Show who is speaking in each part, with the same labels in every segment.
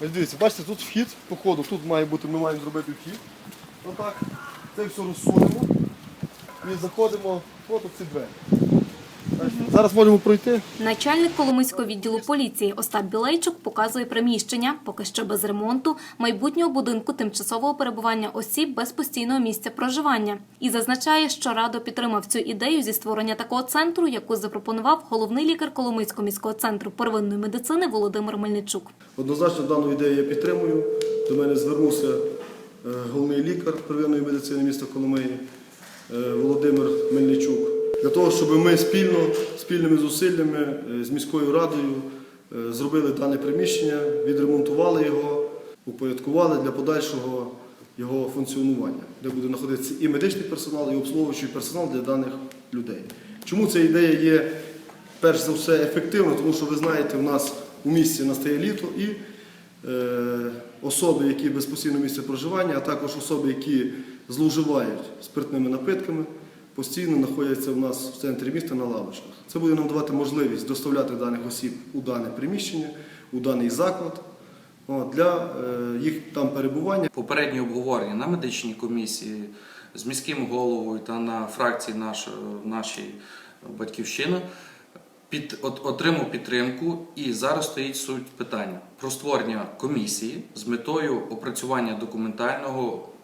Speaker 1: Ось дивіться, бачите, тут вхід, по ходу, тут має бути, ми маємо зробити вхід. Отак. Це все розсунемо і заходимо от оці ці двері. Зараз можемо пройти.
Speaker 2: Начальник Коломийського відділу поліції Остап Білейчук показує приміщення, поки що без ремонту, майбутнього будинку тимчасового перебування осіб без постійного місця проживання. І зазначає, що радо підтримав цю ідею зі створення такого центру, яку запропонував головний лікар Коломийського міського центру первинної медицини Володимир Мельничук.
Speaker 1: Однозначно дану ідею я підтримую. До мене звернувся е, головний лікар первинної медицини міста Коломиї е, Володимир Мельничук. Для того, щоб ми спільно, спільними зусиллями е, з міською радою е, зробили дане приміщення, відремонтували його, упорядкували для подальшого його функціонування, де буде знаходитися і медичний персонал, і обслуговуючий персонал для даних людей. Чому ця ідея є перш за все ефективно, тому що ви знаєте, у нас у місті настає літо і е, особи, які без місця проживання, а також особи, які зловживають спиртними напитками, постійно знаходяться у нас в центрі міста на лавочках. Це буде нам давати можливість доставляти даних осіб у дане приміщення, у даний заклад для е, їх там перебування.
Speaker 3: Попереднє обговорення на медичній комісії з міським головою та на фракції наш, нашої батьківщини під, от, отримав підтримку і зараз стоїть суть питання про створення комісії з метою опрацювання документального е,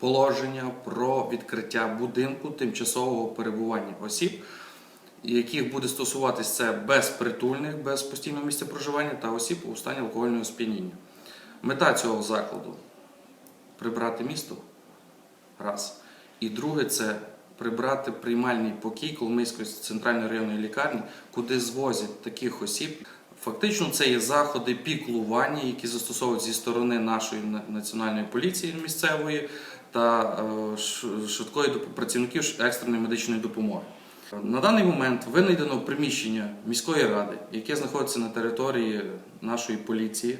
Speaker 3: положення про відкриття будинку тимчасового перебування осіб, яких буде стосуватись це безпритульних, без постійного місця проживання та осіб у стані алкогольного сп'яніння. Мета цього закладу прибрати місто. Раз. І друге це прибрати приймальний покій Коломийської центральної районної лікарні, куди звозять таких осіб. Фактично, це є заходи піклування, які застосовують зі сторони нашої національної поліції місцевої та е, швидкої працівників екстреної медичної допомоги. На даний момент винайдено приміщення міської ради, яке знаходиться на території нашої поліції.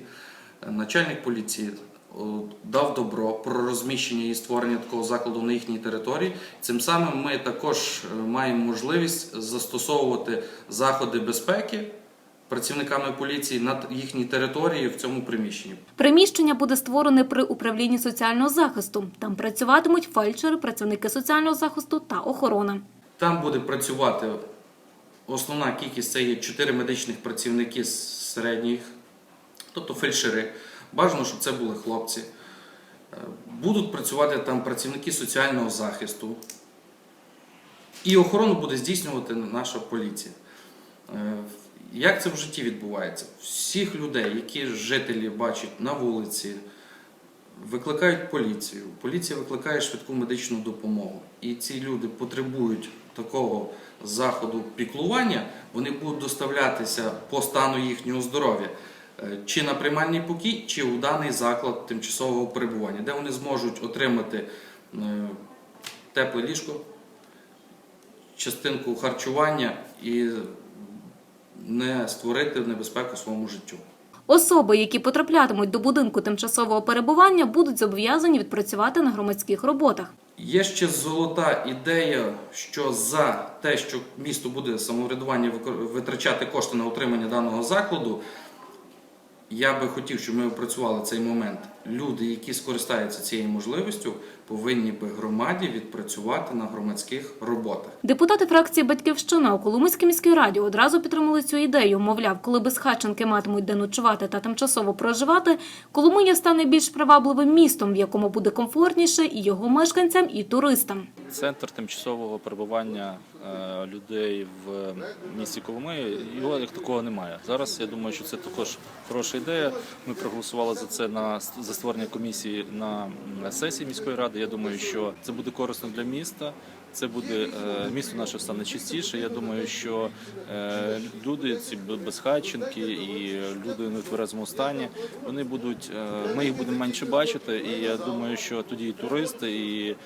Speaker 3: Начальник поліції дав добро про розміщення і створення такого закладу на їхній території. Цим самим ми також е, маємо можливість застосовувати заходи безпеки працівниками поліції на їхній території в цьому приміщенні.
Speaker 2: Приміщення буде створене при управлінні соціального захисту. Там працюватимуть фельдшери, працівники соціального захисту та охорона.
Speaker 3: Там буде працювати основна кількість це є 4 медичних працівники з середніх, тобто фельдшери. Бажано, щоб це були хлопці. Е, Будуть працювати там працівники соціального захисту. І охорону буде здійснювати наша поліція. Як це в житті відбувається? Всіх людей, які жителі бачать на вулиці, викликають поліцію. Поліція викликає швидку медичну допомогу. І ці люди потребують такого заходу піклування, вони будуть доставлятися по стану їхнього здоров'я. е, Чи на приймальний покій, чи у даний заклад тимчасового перебування, де вони зможуть отримати е, тепле ліжко, частинку харчування і не створити небезпеку своєму життю.
Speaker 2: Особи, які потраплятимуть до будинку тимчасового перебування, будуть зобов'язані відпрацювати на громадських роботах.
Speaker 3: Є ще золота ідея, що за те, що місто буде самоврядування витрачати кошти на утримання даного закладу, я би хотів, щоб ми опрацювали цей момент. Люди, які скористаються цією можливістю, повинні би громаді відпрацювати на громадських роботах.
Speaker 2: Депутати фракції Батьківщина у Коломийській міській раді одразу підтримали цю ідею. Мовляв, коли безхатченки матимуть де ночувати та тимчасово проживати, Коломия стане більш привабливим містом, в якому буде комфортніше і його мешканцям, і туристам.
Speaker 4: Центр тимчасового перебування е, людей в місті Коломиї, його як такого немає. Зараз я думаю, що це також хороша ідея. Ми проголосували за це на за створення комісії на сесії міської ради. Я думаю, що це буде корисно для міста. Це буде е, місто наше стане чистіше. Я думаю, що е, люди, ці безхатченки і люди в нетверезому стані, вони будуть, е, ми їх будемо менше бачити. І я думаю, що тоді і туристи, і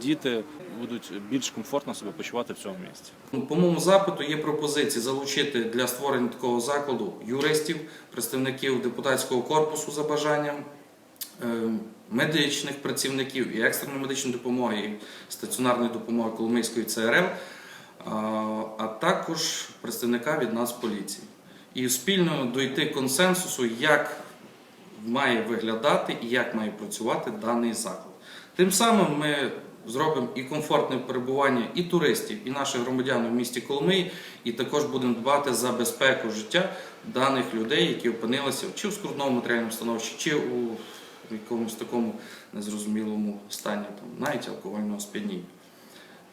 Speaker 4: діти будуть більш комфортно себе почувати в цьому місці.
Speaker 3: Ну, По моєму запиту є пропозиції залучити для створення такого закладу юристів, представників депутатського корпусу за бажанням, медичних працівників і екстреної медичної допомоги, і стаціонарної допомоги Коломийської ЦРЛ, а, також представника від нас поліції. І спільно дойти консенсусу, як має виглядати і як має працювати даний заклад. Тим самим ми зробимо і комфортне перебування і туристів, і наших громадян у місті Коломиї, і також будемо дбати за безпеку життя даних людей, які опинилися чи в скрутному матеріальному становищі, чи у якомусь такому незрозумілому стані, там, навіть алкогольного сп'яніння.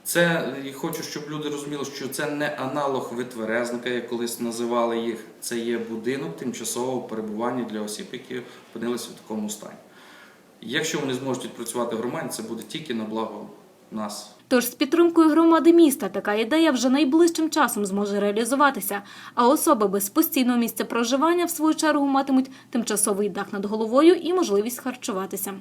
Speaker 3: Це і хочу, щоб люди розуміли, що це не аналог витверезника, як колись називали їх. Це є будинок тимчасового перебування для осіб, які опинилися в такому стані. Якщо вони зможуть відпрацювати в громаді, це буде тільки на благо нас.
Speaker 2: Тож з підтримкою громади міста така ідея вже найближчим часом зможе реалізуватися. А особи без постійного місця проживання в свою чергу матимуть тимчасовий дах над головою і можливість харчуватися.